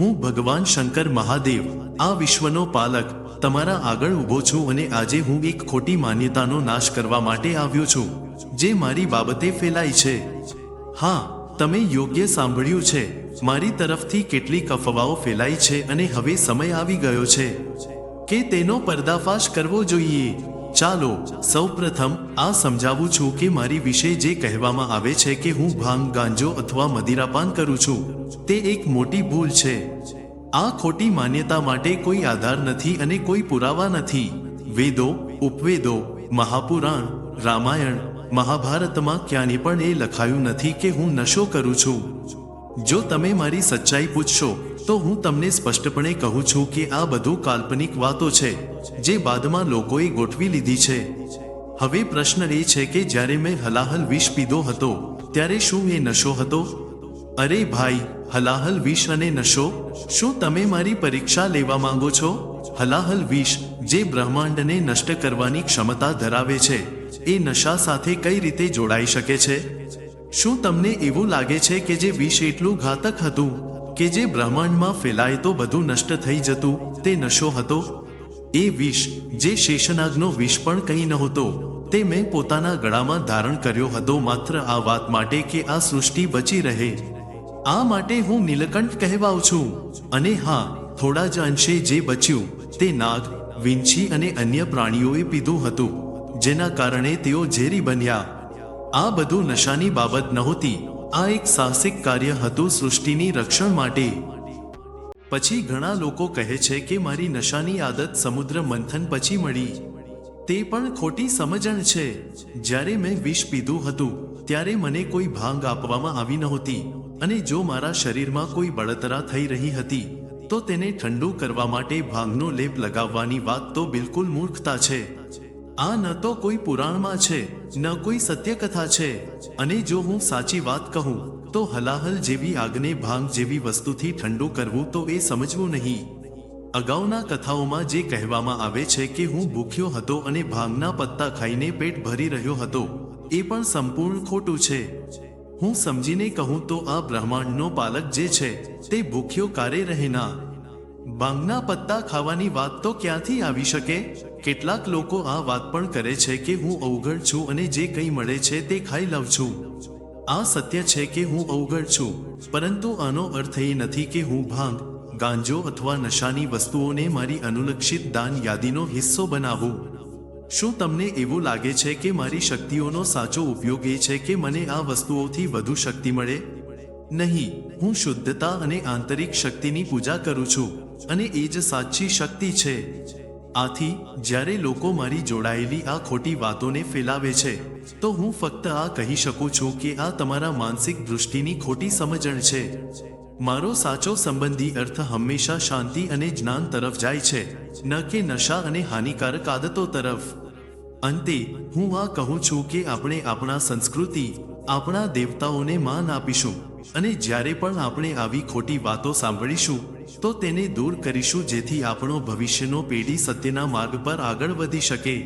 હું ભગવાન શંકર મહાદેવ, આ વિશ્વનો પાલક, તમારા આગળ ઊભો છું અને આજે હું એક ખોટી માન્યતાનો નાશ કરવા માટે આવ્યો છું, જે મારી બાબતે ફેલાઈ છે. હા, તમે યોગ્ય સાંભળ્યું છે, મારી તરફથી કેટલીક અફવાઓ ફેલાઈ છે અને હવે સમય આવી ગયો છે. કે તેનો પર્દાફાશ કરવો જોઈએ? ચાલો, સૌપ્રથમ આ સમજાવું છું કે મારી વિશે જે કહેવામાં આવે છે કે હું ભાંગ, ગાંજો અથવા મદિરાપાન કરું છું, તે એક મોટી ભૂલ છે. આ ખોટી માન્યતા માટે કોઈ આધાર નથી અને કોઈ પુરાવા નથી. વેદો, ઉપવેદો, મહાપુરાણ, રામાયણ, મહાભારતમાં ક્યાંય પણ એ લખાયું નથી કે હું નશો કરું છું. જો તમે મારી સચ્ચાઈ પૂછશો તો હું તમને સ્પષ્ટપણે કહું છું કે આ બધું કાલ્પનિક વાતો છે, જે બાદમાં લોકોએ ગોઠવી લીધી છે. હવે પ્રશ્ન એ છે કે જ્યારે મેં હલાહલ વિષ પીધો હતો, ત્યારે શું એ નશો હતો? અરે ભાઈ, હલાહલ વિષ અને નશો? શું તમે મારી પરીક્ષા લેવા માંગો છો? હલાહલ વિષ, જે બ્રહ્માંડને નષ્ટ કરવાની ક્ષમતા ધરાવે છે, એ નશા સાથે કઈ રીતે જોડાઈ શકે છે? શું તમને એવું લાગે છે કે જે વિષ એટલું ઘાતક હતું? કે જે બ્રહ્માંડમાં ફેલાય તો બધું નષ્ટ થઈ જતું, તે નશો હતો? એ વિષ, જે શેષનાગનો વિષ પણ કંઈ નહોતો, તે મેં પોતાના ગળામાં ધારણ કર્યો હતો માત્ર આ વાત માટે કે આ સૃષ્ટિ બચી રહે. આ માટે હું નીલકંઠ કહેવાઉં છું. અને હા, થોડા જ અંશે જે બચ્યું, તે નાગ, વિંછી અને અન્ય પ્રાણીઓએ પીધું હતું, જેના કારણે તેઓ ઝેરી બન્યા. આ બધું નશાની બાબત નહોતી. આ એક સાહસિક કાર્ય હતું સૃષ્ટિની રક્ષણ માટે. પછી ઘણા લોકો કહે છે કે મારી નશાની આદત સમુદ્ર મંથન પછી મળી. તે પણ ખોટી સમજણ છે. જ્યારે મેં વિષ પીધું હતું, ત્યારે મને કોઈ ભાંગ આપવામાં આવી નહોતી. અને જો મારા શરીરમાં કોઈ બળતરા થઈ રહી હતી, તો તેને ઠંડુ કરવા માટે ભાંગનો લેપ લગાવવાની વાત તો બિલકુલ મૂર્ખતા છે. આ ન તો કોઈ પુરાણમાં છે, ન કોઈ સત્યકથા છે. અને જો હું સાચી વાત કહું, તો હલાહલ જેવી આગને ભાંગ જેવી વસ્તુથી ઠંડુ કરવું તો એ સમજવું નહીં. અગાઉના કથાઓમાં જે કહેવામાં આવે છે કે હું ભૂખ્યો હતો અને ભાંગના પત્તા ખાઈને પેટ ભરી રહ્યો હતો, એ પણ સંપૂર્ણ ખોટું છે. હું સમજીને કહું તો આ બ્રહ્માંડનો પાલક જે છે, તે ભૂખ્યો કારે રહેના ભાંગના પત્તા ખાવાની વાત તો ક્યાંથી આવી શકે? કેટલાક લોકો આ વાત પણ કરે છે કે હું અવગણ છું અને જે કંઈ મળે છે તે ખાઈ લઉં છું. આ સત્ય છે કે હું અવગણ છું, પરંતુ આનો અર્થ એ નથી કે હું ભાંગ, ગાંજો અથવા નશાની વસ્તુઓને મારી અનુલક્ષિત દાન યાદીનો હિસ્સો બનાવું. શું તમને એવું લાગે છે કે મારી શક્તિઓનો સાચો ઉપયોગ એ છે કે મને આ વસ્તુઓથી વધુ શક્તિ મળે? નહીં, હું શુદ્ધતા અને આંતરિક શક્તિની પૂજા કરું છું, અને એ જ સાચી શક્તિ છે. આથી, જ્યારે લોકો મારી જોડાયેલી આ ખોટી વાતોને ફેલાવે છે, તો હું ફક્ત આ કહી શકું છું કે આ તમારા માનસિક દૃષ્ટિની ખોટી સમજણ છે. મારો સાચો સંબંધી અર્થ હંમેશા શાંતિ અને જ્ઞાન તરફ જાય છે, ન કે નશા અને હાનિકારક આદતો તરફ. અંતે, હું આ કહું છું કે આપણે આપણા સંસ્કૃતિ, આપણા દેવતાઓને માન આપીશું, અને જ્યારે પણ આપણે આવી ખોટી વાતો સાંભળીશું તો તેને દૂર કરીશું જેથી આપણો ભવિષ્યનો પેઢી સત્યના માર્ગ પર આગળ વધી શકે.